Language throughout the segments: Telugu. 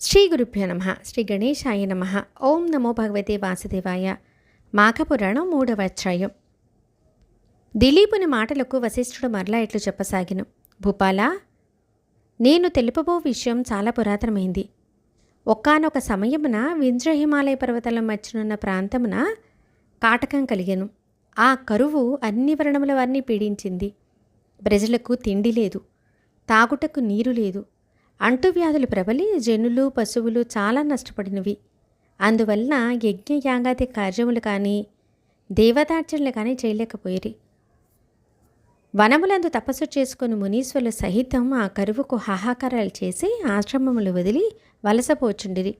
శ్రీ గురుభ్యో నమ. శ్రీ గణేశాయ నమ. ఓం నమో భగవతే వాసుదేవాయ. మాఘపురాణం మూడవ అధ్యాయం. దిలీపుని మాటలకు వశిష్ఠుడు మరలా ఇట్లు చెప్పసాగిను. భూపాలా నేను తెలుపబో విషయం చాలా పురాతనమైంది. ఒకానొక సమయమున వింధ్ర హిమాలయ పర్వతాల మధ్యనున్న ప్రాంతమున కాటకం కలిగెను. ఆ కరువు అన్ని వర్ణముల వారిని పీడించింది. ప్రజలకు తిండి లేదు. తాగుటకు నీరు లేదు. అంటువ్యాధులు ప్రబలి జనులు పశువులు చాలా నష్టపడినవి. అందువలన యజ్ఞ యాగాది కార్యములు కానీ దేవదార్చనలు కానీ చేయలేకపోయిరి. వనములందు తపస్సు చేసుకుని మునీశ్వరులు సహితం ఆ కరువుకు హాహాకారాలు చేసి ఆశ్రమములు వదిలి వలసపోచుండిరి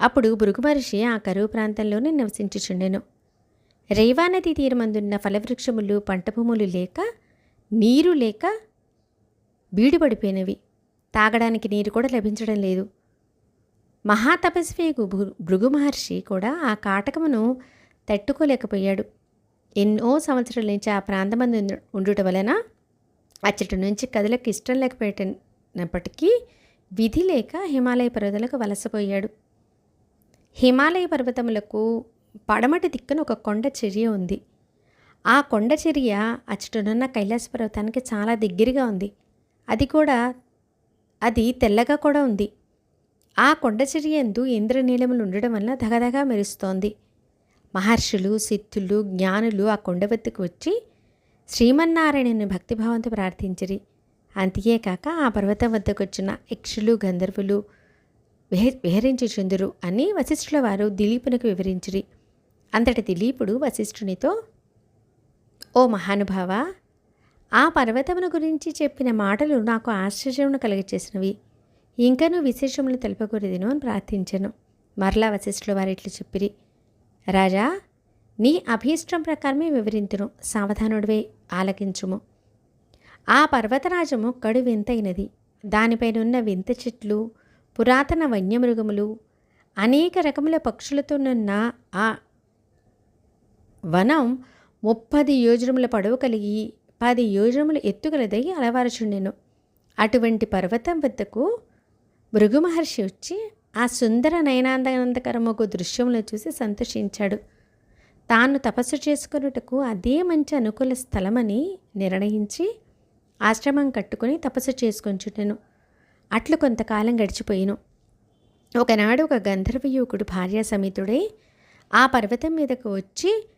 అప్పుడు భృగుమహర్షి ఆ కరువు ప్రాంతంలోనే నివసించుచుండెను. రేవానది తీరమందున్న ఫలవృక్షములు పంటభూములు లేక నీరు లేక బీడుపడిపోయినవి. తాగడానికి నీరు కూడా లభించడం లేదు. మహాతపస్వి భృగు మహర్షి కూడా ఆ కాటకమును తట్టుకోలేకపోయాడు. ఎన్నో సంవత్సరాల నుంచి ఆ ప్రాంతమంది ఉండు- ఉండుట వలన అచ్చటి నుంచి కథలకు ఇష్టం లేకపోయినప్పటికీ విధి లేక హిమాలయ పర్వతాలకు వలసపోయాడు. హిమాలయ పర్వతములకు పడమటి దిక్కున ఒక కొండ చర్య ఉంది. ఆ కొండ చర్య అచ్చటనున్న కైలాస పర్వతానికి చాలా దగ్గరగా ఉంది. అది కూడా అది తెల్లగా కూడా ఉంది. ఆ కొండ ఇంద్రనీలములు ఉండడం వల్ల ధగధగా మెరుస్తోంది. మహర్షులు సిద్ధులు జ్ఞానులు ఆ కొండ వద్దకు వచ్చి శ్రీమన్నారాయణుని భక్తిభావంతో ప్రార్థించిరి. అంతేకాక ఆ పర్వతం వద్దకు వచ్చిన యక్షులు గంధర్వులు విహ విహరించుచుందురు అని వశిష్ఠుల వారు దిలీపునికి వివరించిరి. అంతటి దిలీపుడు వశిష్ఠునితో ఓ మహానుభావ ఆ పర్వతమును గురించి చెప్పిన మాటలు నాకు ఆశ్చర్యమును కలిగచేసినవి ఇంకనూ విశేషములు తెలుపకూడదును అని ప్రార్థించాను. మరలా వశిష్ఠుల వారు ఇట్లు చెప్పిరి రాజా నీ అభీష్టం ప్రకారమే వివరించును సావధానుడివే ఆలకించుము. ఆ పర్వతరాజము కడు వింతైనది. దానిపైనున్న వింత చెట్లు పురాతన వన్యమృగములు అనేక రకముల పక్షులతోనున్న ఆ వనం ముప్పది యోజనముల పొడవు కలిగి పది యోజనములు ఎత్తుగలదై అలవారుచుండెను. అటువంటి పర్వతం వద్దకు భృగు మహర్షి వచ్చి ఆ సుందర నయనాందకరమగు దృశ్యంలో చూసి సంతోషించాడు. తాను తపస్సు చేసుకొనుటకు అదే మంచి అనుకూల స్థలమని నిర్ణయించి ఆశ్రమం కట్టుకుని తపస్సు చేసుకొంచుటెను. అట్లు కొంతకాలం గడిచిపోయిను. ఒకనాడు ఒక గంధర్వ యువకుడు భార్యా సమితుడై ఆ పర్వతం మీదకు వచ్చి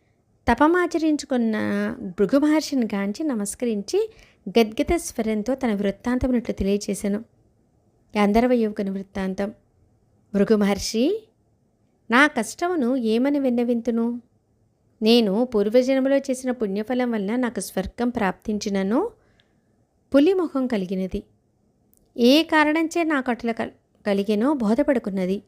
తపమాచరించుకున్న భృగు మహర్షిని గాంచి నమస్కరించి గద్గద స్వరంతో తన వృత్తాంతమునట్లు తెలియచేశాను. గంధర్వ యువకుని వృత్తాంతం భృగు మహర్షి నా కష్టమును ఏమని విన్నవింతును? నేను పూర్వజన్మలో చేసిన పుణ్యఫలం వల్ల నాకు స్వర్గం ప్రాప్తించినను పులి ముఖం కలిగినది. ఏ కారణంచే నాకు అట్లా కలిగేనో బోధపడుకున్నది.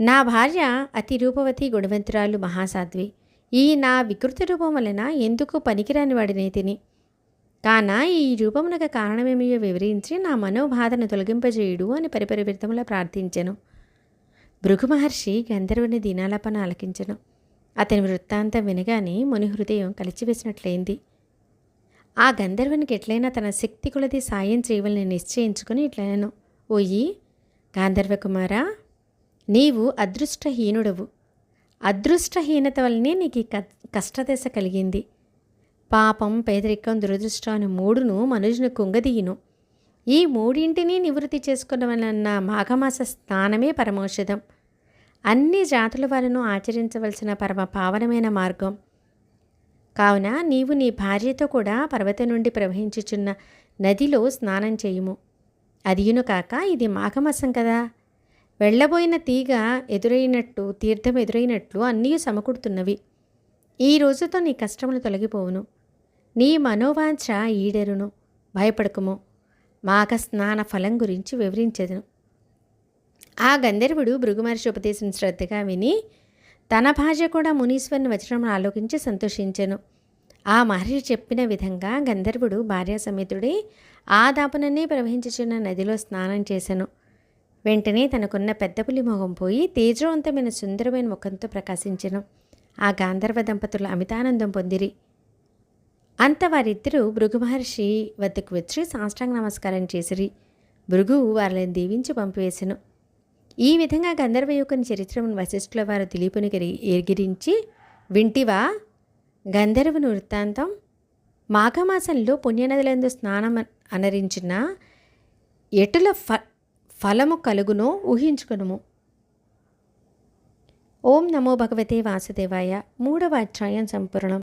నా భార్య అతి రూపవతి గుణవంతురాలు మహాసాధ్వి. ఈ నా వికృత రూపం వలన ఎందుకు పనికిరాని వాడినే తిని? కాన ఈ రూపమునకు కారణమేమియో వివరించి నా మనోబాధను తొలగింపజేయుడు అని పరిపరివృతములా ప్రార్థించెను. భృగు మహర్షి గంధర్వుని దీనాలపన ఆలకించెను. అతని వృత్తాంతం వినగానే ముని హృదయం కలిచివేసినట్లయింది. ఆ గంధర్వునికి ఎట్లయినా తన శక్తి కొలది సాయం చేయవలని నిశ్చయించుకుని ఇట్లనను. ఓయి గాంధర్వ కుమారా నీవు అదృష్టహీనుడవు. అదృష్టహీనత వల్లనే నీకు క- కష్టదశ కలిగింది. పాపం పేదరికం దురదృష్టం అనే మూడును మనుషుని కుంగదీయును. ఈ మూడింటిని నివృత్తి చేసుకున్నవలన్న మాఘమాస స్నానమే పరమౌషధం. అన్ని జాతుల వారిను ఆచరించవలసిన పరమ పావనమైన మార్గం. కావున నీవు నీ భార్యతో కూడా పర్వతం నుండి ప్రవహించుచున్న నదిలో స్నానం చేయుము. అదియును కాక ఇది మాఘమాసం కదా. వెళ్ళబోయిన తీగ ఎదురైనట్టు తీర్థం ఎదురైనట్లు అన్నీ సమకూడుతున్నవి ఈ రోజుతో నీ కష్టములు తొలగిపోవును. నీ మనోవాంఛ ఈడెరును. భయపడకుము. మాఘ స్నాన ఫలం గురించి వివరించెదను. ఆ గంధర్వుడు భృగుమహర్షి ఉపదేశం శ్రద్ధగా విని తన భార్య కూడా మునీశ్వరుని వచనం ఆలోకించి సంతోషించెను. ఆ మహర్షి చెప్పిన విధంగా గంధర్వుడు భార్యాసమితుడై ఆ దాపుననే ప్రవహించుచున్న నదిలో స్నానం చేశాను వెంటనే తనకున్న పెద్ద పులి మొహం పోయి తేజవంతమైన సుందరమైన ముఖంతో ప్రకాశించను. ఆ గాంధర్వ దంపతులు అమితానందం పొందిరి. అంత వారిద్దరూ భృగు మహర్షి వద్దకు వచ్చి సాష్టాంగ నమస్కారం చేసిరి. భృగు వారిని దీవించి పంపివేశను ఈ విధంగా గంధర్వయుకుని చరిత్రను వశిష్ఠుల వారు దిలీపుని రి- ఎగిరించి వింటివా? గంధర్వుని వృత్తాంతం. మాఘమాసంలో పుణ్యనదులందు స్నానం అనరించిన ఎటుల ఫ ఫలము కలుగునో ఊహించుకునుము. ఓం నమో భగవతే వాసుదేవాయ. మూడవ అధ్యాయం సంపూర్ణం.